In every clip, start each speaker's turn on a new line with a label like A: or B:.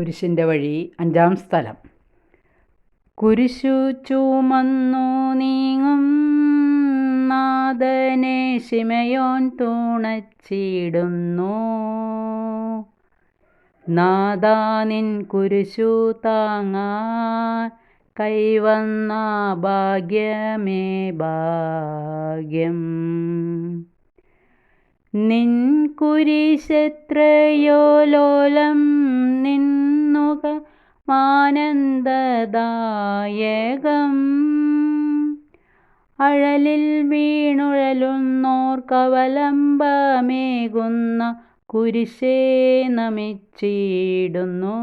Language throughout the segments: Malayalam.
A: കുരിശിന്റെ വഴി അഞ്ചാം സ്ഥലം. കുരിശു ചുമന്നു നീങ്ങും നാദനെ ശിമയോൻ തുണച്ചിടുന്നു. നാദാനിൻ കുരിശു താങ്ങാൻ കൈവന്ന ഭാഗ്യമേ ഭാഗ്യം. നിൻ കുരിശെത്രയോ ലോലം നിന്നുക മാനന്ദദായകം അഴലിൽ വീണുഴലുന്നോർക്കവലംബമേകുന്ന കുരിശേ നമിച്ചിടുന്നു.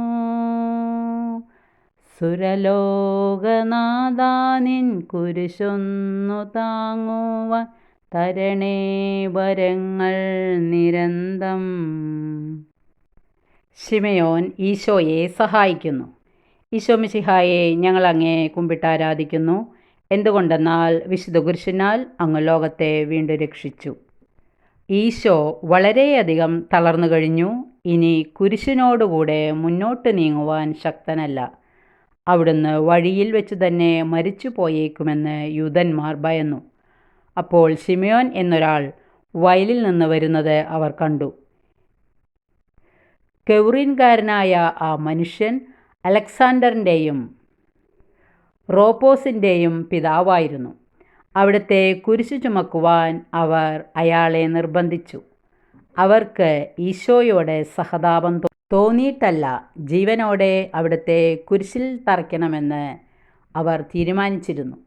A: സുരലോകനാഥാ നിൻ കുരിശൊന്നു താങ്ങുവാൻ തരണേ വരങ്ങൾ നിരന്തം. ശിമയോൻ ഈശോയെ സഹായിക്കുന്നു. ഈശോ മിശിഹായെ ഞങ്ങൾ അങ്ങേ കുമ്പിട്ടാരാധിക്കുന്നു. എന്തുകൊണ്ടെന്നാൽ വിശുദ്ധ കുരിശിനാൽ അങ്ങ് ലോകത്തെ വീണ്ടും രക്ഷിച്ചു. ഈശോ വളരെയധികം തളർന്നു കഴിഞ്ഞു. ഇനി കുരിശിനോടുകൂടെ മുന്നോട്ട് നീങ്ങുവാൻ ശക്തനല്ല. അവിടുന്ന് വഴിയിൽ വെച്ച് തന്നെ മരിച്ചു പോയേക്കുമെന്ന് യൂതന്മാർ ഭയന്നു. അപ്പോൾ ഷിമയോൻ എന്നൊരാൾ വയലിൽ നിന്ന് വരുന്നത് അവർ കണ്ടു. കെവറിൻകാരനായ ആ മനുഷ്യൻ അലക്സാണ്ടറിന്റെയും റോപ്പോസിന്റെയും പിതാവായിരുന്നു. അവിടുത്തെ കുരിശു ചുമക്കുവാൻ അവർ അയാളെ നിർബന്ധിച്ചു. അവർക്ക് ഈശോയോട് സഹതാപം തോന്നിയിട്ടല്ല ജീവനോടെ അവിടുത്തെ കുരിശിൽ തറയ്ക്കണമെന്ന് അവർ തീരുമാനിച്ചിരുന്നു.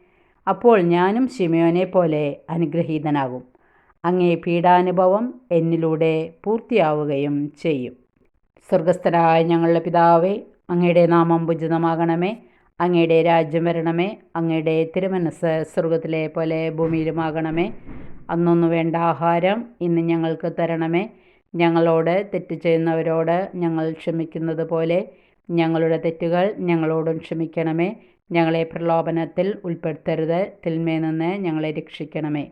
A: അപ്പോൾ ഞാനും ഷിമയോനെ പോലെ അനുഗ്രഹീതനാകും. അങ്ങേ പീഡാനുഭവം എന്നിലൂടെ പൂർത്തിയാവുകയും ചെയ്യും. സ്വർഗസ്ഥനായ ഞങ്ങളുടെ പിതാവേ അങ്ങയുടെ നാമം ഉചിതമാകണമേ. അങ്ങയുടെ രാജ്യം വരണമേ. അങ്ങയുടെ തിരുമനസ് സ്വർഗത്തിലെ പോലെ ഭൂമിയിലുമാകണമേ. അന്നൊന്നു വേണ്ട ആഹാരം ഇന്ന് ഞങ്ങൾക്ക് തരണമേ. ഞങ്ങളോട് തെറ്റ് ചെയ്യുന്നവരോട് ഞങ്ങൾ ക്ഷമിക്കുന്നത് പോലെ ഞങ്ങളുടെ തെറ്റുകൾ ഞങ്ങളോടും ക്ഷമിക്കണമേ. ഞങ്ങളെ പ്രലോഭനത്തിൽ ഉൾപ്പെടുത്തരുത്. തിന്മയിൽ നിന്ന് ഞങ്ങളെ രക്ഷിക്കണമേ.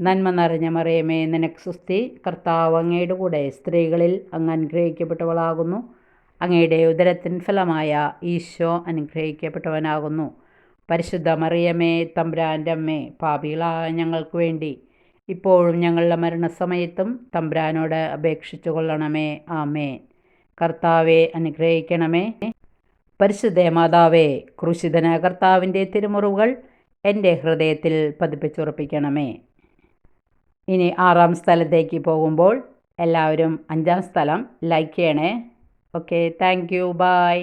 A: നന്മ നിറഞ്ഞ മറിയമേ നിനക്ക് സുസ്തി കർത്താവ് അങ്ങയുടെ കൂടെ സ്ത്രീകളിൽ അങ്ങ് അനുഗ്രഹിക്കപ്പെട്ടവളാകുന്നു. അങ്ങയുടെ ഉദരത്തിൻ ഫലമായ ഈശോ അനുഗ്രഹിക്കപ്പെട്ടവനാകുന്നു. പരിശുദ്ധ മറിയമേ തമ്പ്രാന്റെ അമ്മേ പാപികളായ ഞങ്ങൾക്ക് വേണ്ടി. ഇപ്പോഴും ഞങ്ങളുടെ മരണസമയത്തും തമ്പ്രാനോട് അപേക്ഷിച്ചു കൊള്ളണമേ ആമേ കർത്താവെ അനുഗ്രഹിക്കണമേ. പരിശുദ്ധ മാതാവേ ക്രൂശിതന കർത്താവിന്റെ തിരുമുറിവുകൾ എന്റെ ഹൃദയത്തിൽ പതിപ്പിച്ചുറപ്പിക്കണമേ. ഇനി ആറാം സ്ഥലത്തേക്ക് പോകുമ്പോൾ എല്ലാവരും അഞ്ചാം സ്ഥലം ലൈക്ക് ചെയ്യണേ. Okay thank you bye